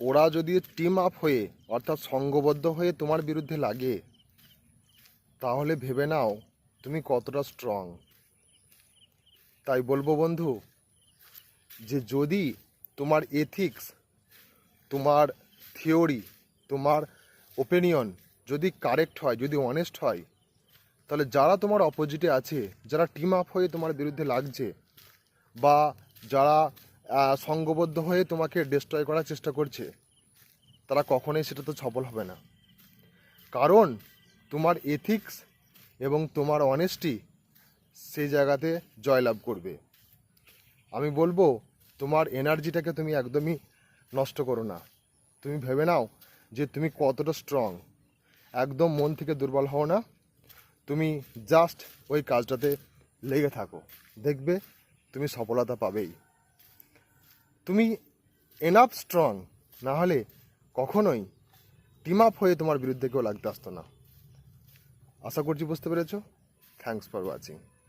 ওরা যদি team up হয়ে, অর্থাৎ সঙ্গবদ্ধ হয়ে তোমার বিরুদ্ধে লাগে, তাহলে ভেবে নাও তুমি কতটা স্ট্রং তাই বলব বন্ধু, যে যদি তোমার এথিক্স তোমার থিওরি তোমার ওপিনিয়ন যদি কারেক্ট হয়, যদি অনেস্ট হয়, তাহলে যারা তোমার অপোজিটে আছে, যারা টিম আপ হয়ে তোমার বিরুদ্ধে লাগছে, বা যারা সঙ্গবদ্ধ হয়ে তোমাকে ডিস্ট্রয় করার চেষ্টা করছে, তারা কখনোই সেটা তো সফল হবে না। কারণ তোমার এথিক্স এবং তোমার অনেস্টি সেই জায়গাতে জয়লাভ করবে। আমি বলব, তোমার এনার্জিটাকে তুমি একদমই নষ্ট করো না। তুমি ভেবে নাও যে তুমি কতটা স্ট্রং একদম মন থেকে দুর্বল হও না। তুমি জাস্ট ওই কাজটাতে লেগে থাকো। দেখবে তুমি সফলতা পাবেই। তুমি এনাফ স্ট্রং না হলে কখনোই টিম আপ হয়ে তোমার বিরুদ্ধে কেউ লাগতে আসতো না। আশা করছি বুঝতে পেরেছ। Thanks for watching